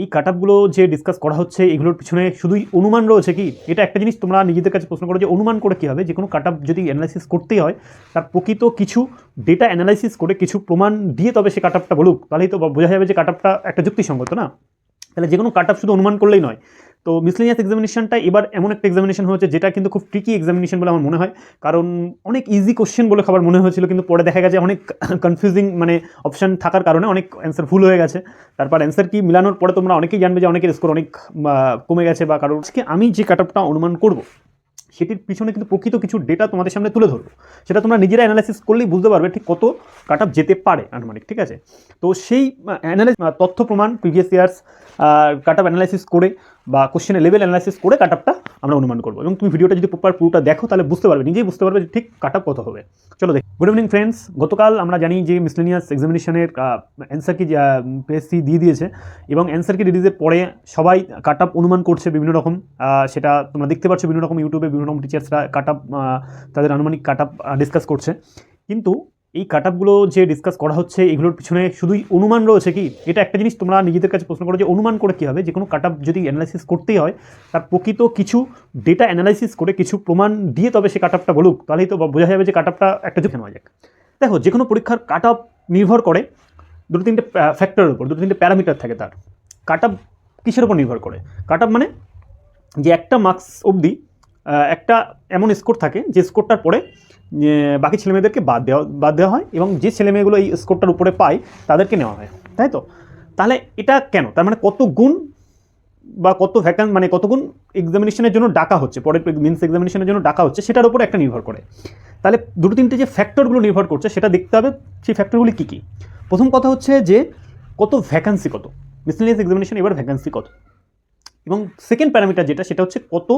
এই কাট যে ডিসকাস করা হচ্ছে, এগুলোর পিছনে শুধুই অনুমান রয়েছে কি? এটা একটা জিনিস তোমরা নিজেদের কাছে প্রশ্ন করো যে অনুমান করে কী হবে? যে কোনো কাট যদি অ্যানালাইসিস করতেই হয়, তার প্রকৃত কিছু ডেটা অ্যানালাইসিস করে কিছু প্রমাণ দিয়ে তবে সে কাট বলুক। তাহলেই তো বোঝা যাবে যে কাট একটা যুক্তিসঙ্গত না? তাহলে যে কোনো কাট শুধু অনুমান করলেই নয়। তো মিসলিনিয়াস এক্সামিনেশনটা এবার এমন একটা এক্সামিনেশন হয়েছে, যেটা কিন্তু খুব ট্রিকি এক্সামিনেশন বলে আমার মনে হয়। কারণ অনেক ইজি কোশ্চেন বলে খাবার মনে হয়েছিল, কিন্তু পরে দেখা গেছে অনেক কনফিউজিং মানে অপশান থাকার কারণে অনেক অ্যান্সার ভুল হয়ে গেছে। তারপর অ্যান্সার কি মিলানোর পরে তোমরা অনেকেই জানবে যে অনেকের স্কোর অনেক কমে গেছে বা কারণ আজকে আমি যে কাট অনুমান করব সেটির পিছনে কিন্তু প্রকৃত কিছু ডেটা তোমাদের সামনে তুলে ধরবো। সেটা তোমরা নিজেরা অ্যানালাইসিস করলেই বুঝতে পারবে ঠিক কত কাট আপ যেতে পারে আনুমানিক, ঠিক আছে? তো সেই অ্যানালাইস তথ্য প্রমাণ previous years cut off analysis করে বা কোশ্চেনের লেভেল অ্যানালাইসিস করে কাট আমরা অনুমান করব। এবং তুমি ভিডিওটা যদি প্রপার পুরোটা দেখো, তাহলে বুঝতে পারবে, নিজেই বুঝতে পারবে যে ঠিক কাট কত হবে। চলো দেখ। গুড ইভিনিং ফ্রেন্ডস গতকাল আমরা জানি যে মিসলেনিয়াস এক্সামিনেশনের অ্যান্সার কি পিএসসি দিয়ে দিয়েছে। এবং অ্যান্সার কি রিলিজের পরে সবাই কাট অনুমান করছে বিভিন্ন রকম। সেটা তোমরা দেখতে পাচ্ছ বিভিন্ন রকম ইউটিউবে বিভিন্ন রকম টিচার্সরা কাট তাদের আনুমানিক কাট ডিসকাস করছে। কিন্তু এই কাট যে ডিসকাস করা হচ্ছে, এগুলোর পিছনে শুধুই অনুমান রয়েছে কি? এটা একটা জিনিস তোমরা নিজেদের কাছে প্রশ্ন করো যে অনুমান করে কী হবে? যে কোনো কাট যদি অ্যানালাইসিস করতেই হয়, তার প্রকৃত কিছু ডেটা অ্যানালাইসিস করে কিছু প্রমাণ দিয়ে তবে সে কাট বলুক, তাহলেই তো বোঝা যাবে যে কাট একটা যুক্তি নেওয়া যাক। দেখো যে কোনো পরীক্ষার কাট নির্ভর করে দুটো তিনটে ফ্যাক্টরের উপর, দুটো তিনটে প্যারামিটার থাকে তার। কাট কিসের উপর নির্ভর করে? কাট মানে যে একটা মার্কস অবধি একটা এমন স্কোর থাকে যে স্কোরটার পরে বাকি ছেলেমেয়েদেরকে বাদ দেওয়া বাদ দেওয়া হয় এবং যে ছেলেমেয়েগুলো এই স্কোরটার উপরে পায়, তাদেরকে নেওয়া হয়। তাই তো? তাহলে এটা কেন? তার মানে কত গুণ বা কত ভ্যাকান মানে কত গুণ এক্সামিনেশনের জন্য ডাকা হচ্ছে, পরের মিন্স এক্সামিনেশনের জন্য ডাকা হচ্ছে, সেটার উপর একটা নির্ভর করে। তাহলে দুটো তিনটে যে ফ্যাক্টরগুলো নির্ভর করছে, সেটা দেখতে হবে, সেই ফ্যাক্টরগুলি কী কী? প্রথম কথা হচ্ছে যে কত ভ্যাকান্সি কত? মিসলেনিয়াস এক্সামিনেশন এবার ভ্যাকান্সি কত? এবং সেকেন্ড প্যারামিটার যেটা, সেটা হচ্ছে কত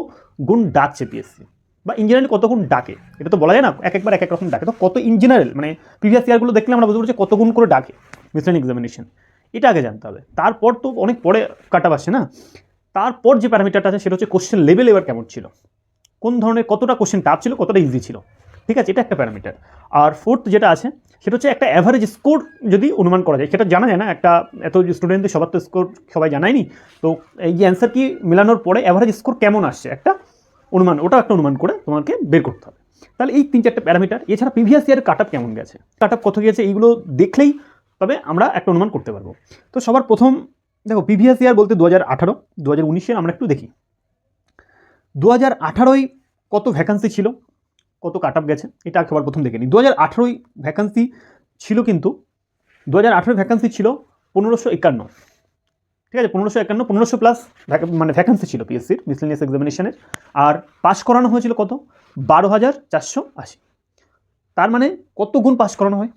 গুণ ডাকছে পিএসসি বা ইন জেনারেল কত গুণ ডাকে? এটা তো বলা যায় না, এক একবার এক এক রকম ডাকে। তো কত ইন জেনারেল মানে প্রিভিয়াস ইয়ারগুলো দেখলে আমরা বুঝতে পারছি কত গুণ করে ডাকে মিসলেন এক্সামিনেশন এটা আগে জানতে হবে। তারপর তো অনেক পরে কাটা আসছে না? তারপর যে প্যারামিটারটা আছে, সেটা হচ্ছে কোশ্চেন লেভেল এবার কেমন ছিল? কোন ধরনের কতটা কোশ্চেন টাফ ছিল, কতটা ইজি ছিল? ঠিক আছে, এটা একটা প্যারামিটার আর ফোর্থ যেটা আছে, সেটা হচ্ছে একটা অ্যাভারেজ স্কোর যদি অনুমান করা যায়, সেটা জানা যায় না, একটা এত স্টুডেন্টদের সবার তো স্কোর সবাই জানায়নি। তো এই অ্যান্সার কি মেলানোর পরে অ্যাভারেজ স্কোর কেমন আসছে? একটা অনুমান, ওটা একটা অনুমান করে তোমাকে বের করতে হবে। তাহলে এই তিন চারটে প্যারামিটার, এছাড়া প্রিভিয়াস ইয়ারের কাট আপ কেমন গেছে? কাট আপ কত গেছে এইগুলো দেখলেই তবে আমরা একটা অনুমান করতে পারব। তো সবার প্রথম, দেখো প্রিভিয়াস ইয়ার বলতে দু হাজার আঠারো, দু হাজার উনিশের আমরা একটু দেখি। দু হাজার আঠারোয় কত ভ্যাকান্সি ছিল? কত কাট আপ গেছে? এটা সবার প্রথম দেখে নিই দু হাজার আঠারোয় ভ্যাকান্সি ছিল কিন্তু, দু হাজার আঠারোয় ভ্যাকান্সি ছিল পনেরোশো একান্ন। ঠিক আছে, পনেরোশো একান্ন, পনেরোশো প্লাস মানে ভ্যাকান্সি ছিল পিএসসির মিসলেনিয়াস এক্সামিনেশনের আর পাস করানো হয়েছিল কত? বারো হাজার চারশো আশি। তার মানে কত গুণ পাশ করানো হয়?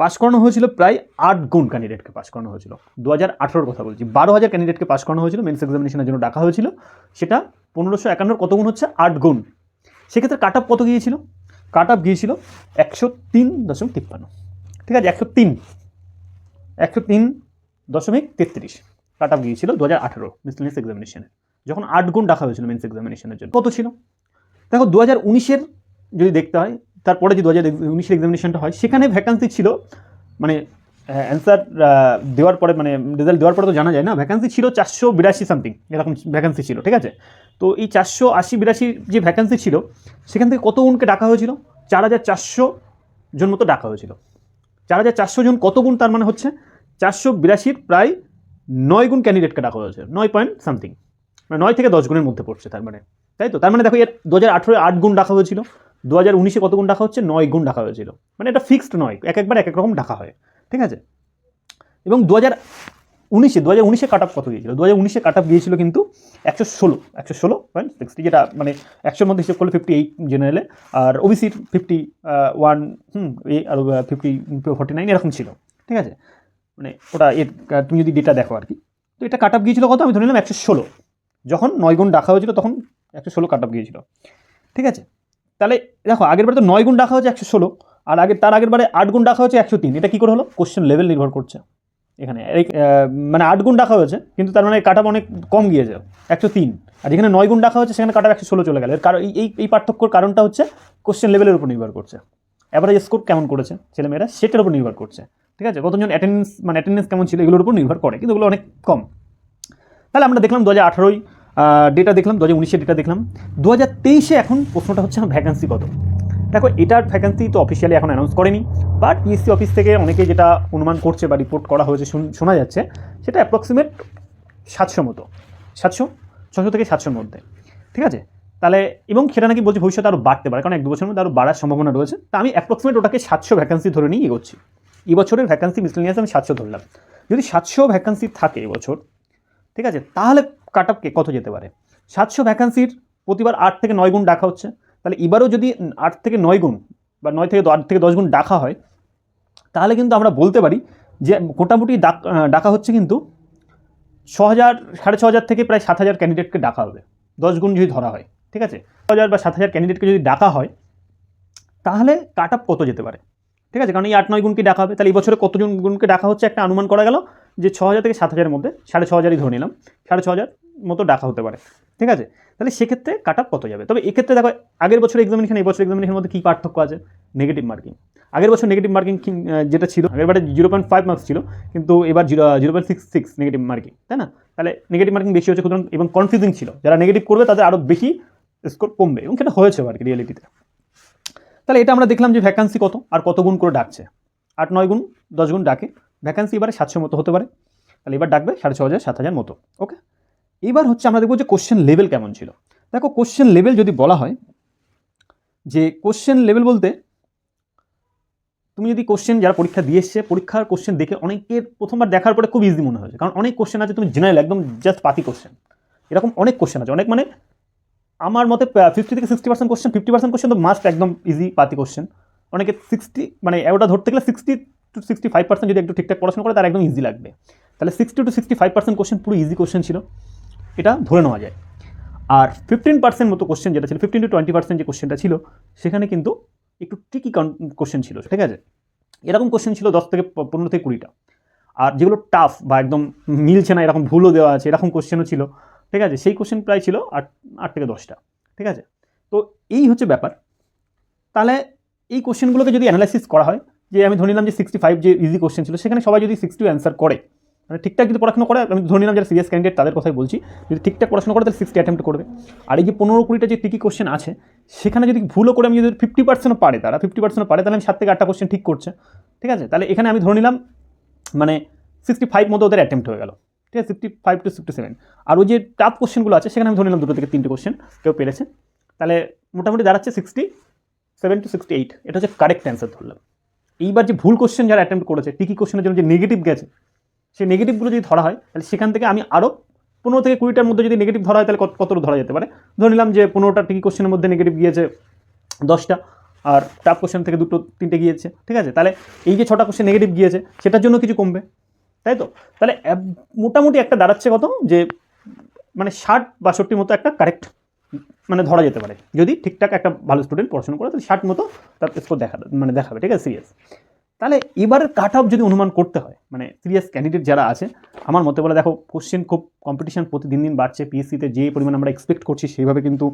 পাস করানো হয়েছিল প্রায় আট গুণ ক্যান্ডিডেটকে পাশ করানো হয়েছিল। দু হাজার আঠেরোর কথা বলছি। বারো হাজার ক্যান্ডিডেটকে পাস করানো হয়েছিল মেন্স এক্সামিনেশনের জন্য ডাকা হয়েছিল। সেটা পনেরোশো একান্নর কত গুণ হচ্ছে? আট গুণ। সেক্ষেত্রে কাট কত গিয়েছিল? কাট আপ গিয়েছিল একশো তিন দশমিক তিপ্পান্ন। ঠিক আছে, একশো তিন। একশো তিন দশমিক তেত্রিশ। কাট আপ গিয়েছিল দু হাজার আঠেরো মিসলেনিয়াস এক্সামিনেশনে যখন আট গুণ ডাকা হয়েছিল মেন্স এক্সামিনেশনের জন্য। কত ছিল? দেখো দু হাজার উনিশের যদি দেখতে হয়, তারপরে যে দু হাজার উনিশের এক্সামিনেশনটা হয়, সেখানে ভ্যাকান্সি ছিল মানে অ্যান্সার দেওয়ার পরে মানে রেজাল্ট দেওয়ার পরে তো জানা যায় না ভ্যাকান্সি ছিল চারশো বিরাশি সামথিং এরকম ভ্যাকান্সি ছিল, ঠিক আছে? তো এই চারশো আশি বিরাশি যে ভ্যাকান্সি ছিল, সেখান থেকে কত গুণকে ডাকা হয়েছিল? চার হাজার চারশো জন মতো ডাকা হয়েছিল। চার হাজার চারশো জন কত গুণ তার মানে হচ্ছে? চারশো বিরাশির প্রায় নয় গুণ ক্যান্ডিডেটকে ডাকা হয়েছে। নয় পয়েন্ট সামথিং মানে নয় থেকে দশ গুণের মধ্যে পড়ছে তার মানে। তাই তো? তার মানে দেখো, এর দু হাজার আঠেরোয় আট গুণ ডাকা হয়েছিল। দু হাজার উনিশে কত গুণ ডাকা হচ্ছে? নয় গুণ ডাকা হয়েছিল। মানে এটা ফিক্সড নয়। এক একবার এক এক রকম ডাকা হয়। ঠিক আছে? এবং দু হাজার উনিশে, দু হাজার উনিশে কাট আপ কত গিয়েছিল? দু হাজার উনিশে কাট আপ গিয়েছিল কিন্তু একশো ষোলো একশো ষোলো পয়েন্ট সিক্সটি যেটা মানে একশোর মধ্যে হিসেব করলে ফিফটি এইট জেনারেলে আর ওবিসির ফিফটি ওয়ান হুম এ আর ফিফটি ফোর্টি নাইন এরকম ছিল। ঠিক আছে? মানে ওটা এর তুমি যদি ডেটা দেখো আর কি, তো এটা কাট আপ গিয়েছিল কত? আমি ধরে নিলাম একশো ষোলো। যখন নয় গুণ ডাকা হয়েছিল তখন একশো ষোলো কাট আপ গিয়েছিল। ঠিক আছে? তাহলে দেখো, আগের বারে তো নয় গুণ ডাকা হয়েছে একশো ষোলো, আর আগের, তার আগের বারে আট গুণ ডাকা হয়েছে একশো তিন। এটা কী করে হলো? কোশ্চেন লেভেল নির্ভর করছে। এখানে মানে আট গুণ ডাকা হয়েছে, কিন্তু তার মানে কাট অনেক কম গিয়েছে, একশো তিন। আর যেখানে নয় গুণ ডাকা হয়েছে, সেখানে কাট একশো ষোলো চলে গেল। এর কারণ, এই এই পার্থক্যর কারণটা হচ্ছে কোশ্চেন লেভেলের উপর নির্ভর করছে। অ্যাভারেজ স্কোর কেমন করেছে ছেলেমেয়েরা? সেটার উপর নির্ভর করছে। ঠিক আছে? কতজন অ্যাটেন্ডেন্স মানে অ্যাটেন্ডেন্স কেমন ছিল এগুলোর উপর নির্ভর করে, কিন্তু ওগুলো অনেক কম। তাহলে আমরা দেখলাম দু হাজার আঠারোই ডেটা দেখলাম, দু হাজার উনিশের ডেটা দেখলাম। দু হাজার তেইশে এখন প্রশ্নটা হচ্ছে ভ্যাকান্সি কত? দেখো, এটার ভ্যাকান্সি তো অফিসিয়ালি এখন অ্যানাউন্স করেনি বাট পিএসসি অফিস থেকে অনেকে যেটা অনুমান করছে বা রিপোর্ট করা হয়েছে শোনা যাচ্ছে, সেটা অ্যাপ্রক্সিমেট সাতশো মতো। সাতশো? ছশো থেকে সাতশোর মধ্যে। ঠিক আছে? তাহলে, এবং সেটা নাকি বলছে ভবিষ্যতে আরও বাড়তে পারে, কারণ এক দু বছরের মধ্যে আরও বাড়ার সম্ভাবনা রয়েছে। তা আমি অ্যাপ্রক্সিমেট ওটাকে সাতশো ভ্যাকান্সি ধরে নিয়ে এগোচ্ছি। এবছরের ভ্যাকান্সি মিসলেনিয়াস আমি সাতশো ধরলাম। যদি সাতশো ভ্যাকান্সি থাকে এবছর ঠিক আছে, তাহলে কাট আপকে কত যেতে পারে? সাতশো ভ্যাকান্সির প্রতিবার আট থেকে নয় গুণ ডাকা হচ্ছে। তাহলে এবারও যদি আট থেকে নয় গুণ বা নয় থেকে আট থেকে দশ গুণ ডাকা হয়, তাহলে কিন্তু আমরা বলতে পারি যে মোটামুটি ডাক- হচ্ছে কিন্তু ছ হাজার, সাড়ে ছ হাজার থেকে প্রায় সাত হাজার ক্যান্ডিডেটকে ডাকা হবে। দশ গুণ যদি ধরা হয়, ঠিক আছে? ছ হাজার বা সাত হাজার ক্যান্ডিডেটকে যদি ডাকা হয়, তাহলে কাট আপ কত যেতে পারে? ঠিক আছে? কারণ এই আট, নয় গুণকে ডাকা হবে। তাহলে এই বছরে কতজন গুণকে ডাকা হচ্ছে একটা অনুমান করা গেল যে ছ হাজার থেকে সাত হাজারের মধ্যে, সাড়ে ছ হাজারই ধরে নিলাম, সাড়ে ছ হাজার মতো ডাকা হতে পারে। ঠিক আছে? তাহলে সেক্ষেত্রে কাট আপ কত যাবে? তবে এক্ষেত্রে দেখো, আগের বছর এক্সামিনেশন এই বছর এক্সামিনেশনের মধ্যে কী পার্থক্য আছে? নেগেটিভ মার্কিং আগের বছর নেগেটিভ মার্কিং যেটা ছিল, আগের বারে জিরো পয়েন্ট ফাইভ মার্কস ছিল, কিন্তু এবার zero zero point six six negative marking তাই না? তাহলে নেগেটিভ মার্কিং বেশি হচ্ছে এবং কনফিউজিং ছিল। যারা নেগেটিভ করবে, তাদের আরও বেশি স্কোর কমবে, এবং সেটা হয়েছে আর কি রিয়েলিটিতে তাহলে এটা আমরা দেখলাম যে ভ্যাকান্সি কত আর কত গুণ করে ডাকছে? আট, নয় গুণ, দশ গুণ ডাকে। ভ্যাকান্সি এবারে সাতশো মতো হতে পারে। তাহলে এবার ডাকবে সাড়ে ছ হাজার, সাত হাজার মতো ওকে এবার হচ্ছে আমরা দেখব যে কোশ্চেন লেভেল কেমন ছিল। দেখো কোশ্চেন লেভেল যদি বলা হয়, যে কোশ্চেন লেভেল বলতে তুমি যদি কোশ্চেন যারা পরীক্ষা দিয়ে এসছে, পরীক্ষার কোশ্চেন দেখে অনেকের প্রথমবার দেখার পরে খুব ইজি মনে হয়েছে কারণ অনেক কোশ্চেন আছে, তুমি জেনারেল একদম জাস্ট পাতি কোশ্চেন এরকম অনেক কোশ্চেন আছে। অনেক মানে আমার মতে ফিফটি থেকে sixty percent question fifty percent question তো মাস্ট একদম ইজি পাতি কোশ্চেন অনেকে সিক্সটি মানে ওটা ধরতে গেলে sixty to sixty five percent যদি একটু ঠিকঠাক পড়াশোনা করে, তার একদম ইজি লাগবে। তাহলে sixty to sixty five percent question পুরো ইজি কোশ্চেন ছিল। এটা ধরে নেওয়া যায়। আর ফিফটিন পার্সেন্ট মতো কোশ্চেন যেটা ছিল ফিফটিন টু টোয়েন্টি পার্সেন্ট যে কোশ্চেনটা ছিল, সেখানে কিন্তু একটু ট্রিকি কোশ্চেন ছিল, ঠিক আছে? এরকম কোশ্চেন ছিল দশ থেকে পনেরো থেকে কুড়িটা। আর যেগুলো টাফ বা একদম মিলছে না, এরকম ভুলও দেওয়া আছে, এরকম কোশ্চেনও ছিল। ঠিক আছে? সেই কোশ্চেন প্রায় ছিল আট আট থেকে দশটা। ঠিক আছে? তো এই হচ্ছে ব্যাপার। তাহলে এই কোশ্চেনগুলোকে যদি অ্যানালাইসিস করা হয়, যে আমি ধরে নিলাম যে সিক্সটি ফাইভ যে ইজি কোশ্চেন ছিল, সেখানে সবাই যদি সিক্সটি অ্যান্সার করে মানে ঠিকঠাক যদি পড়াশোনা করে, আমি ধরে নিলাম যারা সিরিয়াস ক্যান্ডিডেট তাদের কথাই বলছি, যদি ঠিকঠাক পড়াশোনা করে, তাহলে সিক্সটি অ্যাটেম্প করবে। আর এই যে পনেরো কুড়িটা যে টিকি কোশ্চেন আছে, সেখানে যদি ভুলও করে আমি যদি ফিফটি পার্সেন্টও পারে তারা ফিফটি পার্সেন্টও পারে, তাহলে আমি সাত থেকে আটটা কোশ্চেন ঠিক করছে। ঠিক আছে? তাহলে এখানে আমি ধরে নিলাম মানে সিক্সটি ফাইভ মতো ওদের অ্যাটেম্প্ট হয়ে গেল। ঠিক আছে sixty five to sixty seven আর ওই যে টাফ কোশ্চেনগুলো আছে, সেখানে আমি ধরে নিলাম দুটো থেকে তিনটে কোশ্চেন কেউ পেরেছে। তাহলে মোটামুটি দাঁড়াচ্ছে sixty seven to sixty eight এটা হচ্ছে কারেক্ট অ্যান্সার ধরলাম। এইবার যে ভুল কোশ্চেন যারা অ্যাটেম্প্ট করেছে টিকি কোশ্চেনের জন্য যে নেগেটিভ গেছে, সেই নেগেটিভগুলো যদি ধরা হয়, তাহলে সেখান থেকে আমি আরও পনেরো থেকে কুড়িটার মধ্যে যদি নেগেটিভ ধরা হয়, তাহলে কত ধরা যেতে পারে? ধরে নিলাম যে পনেরোটা টিকি কোশ্চেনের মধ্যে নেগেটিভ গিয়েছে দশটা, আর টাফ কোশ্চেন থেকে দুটো, তিনটে গিয়েছে, ঠিক আছে? তাহলে এই যে ছটা কোশ্চেন নেগেটিভ গিয়েছে, সেটার জন্য কিছু কমবে। তাই তো? তাহলে মোটামুটি একটা দাঁড়াচ্ছে কত? যে মানে ষাট বাষট্টির মতো একটা কারেক্ট মানে ধরা যেতে পারে। যদি ঠিকঠাক একটা ভালো স্টুডেন্ট পড়াশোনা করে, তাহলে ষাট মতো তার স্কোর দেখা মানে দেখাবে, ঠিক আছে? সিরিয়াস তাহলে এবারের কাট অফ যদি অনুমান করতে হয় মানে সিরিয়াস ক্যান্ডিডেট যারা আছে, আমার মতে বলে দেখো কোশ্চেন খুব কম্পিটিশান প্রতিদিন দিন বাড়ছে পিএসসিতে যে পরিমাণ আমরা এক্সপেক্ট করছি সেইভাবে কিন্তু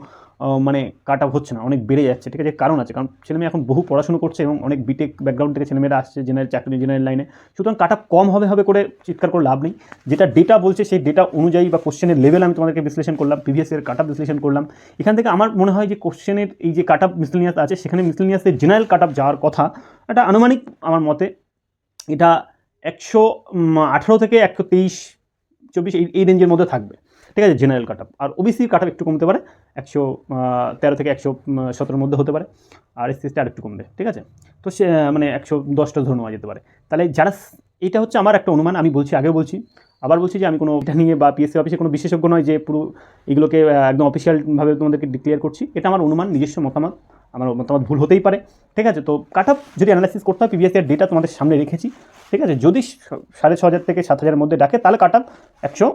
মানে কাট অফ হচ্ছে না, অনেক বেড়ে যাচ্ছে, ঠিক আছে? কারণ আছে, কারণ ছেলেমেয়ে এখন বহু পড়াশুনো করছে এবং অনেক বিটেক ব্যাকগ্রাউন্ড থেকে ছেলেমেয়েরা আসছে জেনারেল চাকরি জেনারেল লাইনে সুতরাং কাট অফ কম হবে হবে করে চিৎকার করে লাভ নেই। যেটা ডেটা বলছে, সেই ডেটা অনুযায়ী বা কোশ্চেনের লেভেল আমি তোমাদেরকে বিশ্লেষণ করলাম প্রিভিয়াস এর কাট আপ বিশ্লেষণ করলাম। এখান থেকে আমার মনে হয় যে কোশ্চেনের এই যে কাট অফ মিসলিনিয়াস আছে, সেখানে মিসলিনিয়াসের জেনারেল কাট অফ যাওয়ার কথা এটা আনুমানিক আমার মতে এটা একশো আঠারো থেকে একশো তেইশ, চব্বিশ এই রেঞ্জের মধ্যে থাকবে। ঠিক আছে জেনারেল কাট আপ আর ওবিসি কাট আপ একটু কমতে পারে, একশো তেরো থেকে একশো সতেরোর মধ্যে হতে পারে, আর এস আর আরেকটু কমবে, ঠিক আছে? তো সে মানে একশো দশটা ধরে নেওয়া যেতে পারে। তাহলে যারা এটা হচ্ছে আমার একটা অনুমান, আমি বলছি, আগেও বলছি আবার বলছি যে আমি কোনো এটা নিয়ে বা পিএসসি অফিসে কোনো বিশেষজ্ঞ নয় যে পুরো এগুলোকে একদম অফিসিয়ালভাবে তোমাদেরকে ডিক্লেয়ার করছি। এটা আমার অনুমান, নিজস্ব মতামত। আমার মতামত ভুল হতেই পারে। ঠিক আছে, তো কাট অফ যদি অ্যানালাইসিস করতে হয় পিভিএসএর ডেটা তোমাদের সামনে রেখেছি। ঠিক আছে, যদি সাড়ে ছ হাজার থেকে সাত হাজারের মধ্যে ডাকে, তাহলে কাট অফ একশো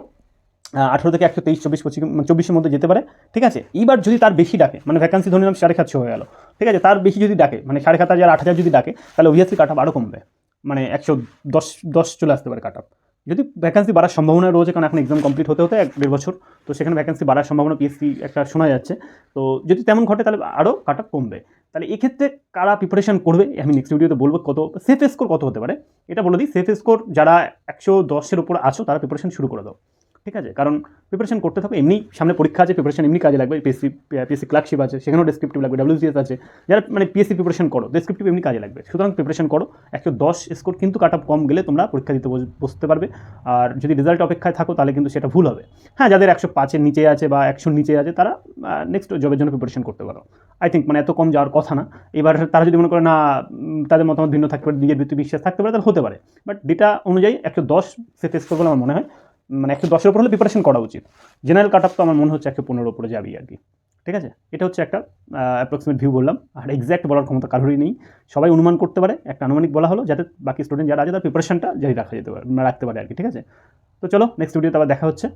আঠেরো থেকে একশো তেইশ, চব্বিশ, পঁচিশ চব্বিশের মধ্যে যেতে পারে। ঠিক আছে, এইবার যদি তার বেশি ডাকে মানে ভ্যাকান্সি ধরে নিলাম সাড়ে সাতশো হয়ে গেল। ঠিক আছে, তার বেশি যদি ডাকে মানে সাড়ে সাত হাজার, আট হাজার যদি ডাকে, তাহলে অবভিয়াসলি কাট অফ আরও কমবে। মানে একশো দশ দশ চলে আসতে পারে কাট অফ যদি ভ্যাকান্সি বাড়ার সম্ভাবনা রয়েছে, কারণ এখন এক্সাম কমপ্লিট হতে হতে এক দেড় বছর, তো সেখানে ভ্যাকান্সি বাড়ার সম্ভাবনা পিএসসি একটা শোনা যাচ্ছে। তো যদি তেমন ঘটে, তাহলে আরও কাটা কমবে। তাহলে এক্ষেত্রে কারা প্রিপারেশন করবে, আমি নেক্সট ভিডিওতে বলব কত সেফ স্কোর কত হতে পারে। এটা বলে দিই সেফ স্কোর যারা একশো দশের উপর আছো, তারা প্রিপারেশন শুরু করে দাও। ঠিক আছে? কারণ প্রিপারেশন করতে থাকো, এমনি সামনে পরীক্ষা আছে প্রিপারেশন এমনি কাজে লাগবে পিএসসি পিএসসি ক্লার্কশিপ আছে, সেখানেও ডেসক্রিপটিভ লাগবে ডাব্লিউসিএস আছে। যারা মানে পিএসসি প্রিপারেশন করো ডেসক্রিপটিভ এমনি কাজে লাগবে। সুতরাং প্রিপারেশন করো, একশো দশ স্কোর কিন্তু কাট কম গেলে তোমরা পরীক্ষা দিতে বসতে পারবে। আর যদি রেজাল্ট অপেক্ষায় থাকো, তাহলে কিন্তু সেটা ভুল হবে। হ্যাঁ যাদের একশো পাঁচের নিচে আছে বা একশোর নিচে আছে, তারা নেক্সট জবের জন্য প্রিপারেশন করতে পারো। আই থিঙ্ক মানে এত কম যাওয়ার কথা না। এবার তারা যদি মনে করে, না তাদের মতামত ভিন্ন থাকতে পারে, নিজের ভিত্তি বিশ্বাস থাকতে পারে তাহলে হতে পারে। বাট ডেটা অনুযায়ী একশো দশ সে ফেস করবে বলে আমার মনে হয়। মানে একশো দশের উপর হলে প্রিপারেশন করা উচিত। জেনারেল কাট তো আমার মনে হচ্ছে একশো পনেরো উপরে যাবি আর কি। ঠিক আছে? এটা হচ্ছে একটা অ্যাপ্রক্সিমেট ভিউ বললাম। আর এক্স্যাক্ট বলার ক্ষমতা কারোরই নেই। সবাই অনুমান করতে পারে, একটা আনুমানিক বলা হলো, যাতে বাকি স্টুডেন্ট যারা আছে তার প্রিপারেশনটা জারি রাখা যেতে পারে, রাখতে পারে আর কি। ঠিক আছে? তো চলো নেক্সট ভিডিওতে আবার দেখা হচ্ছে।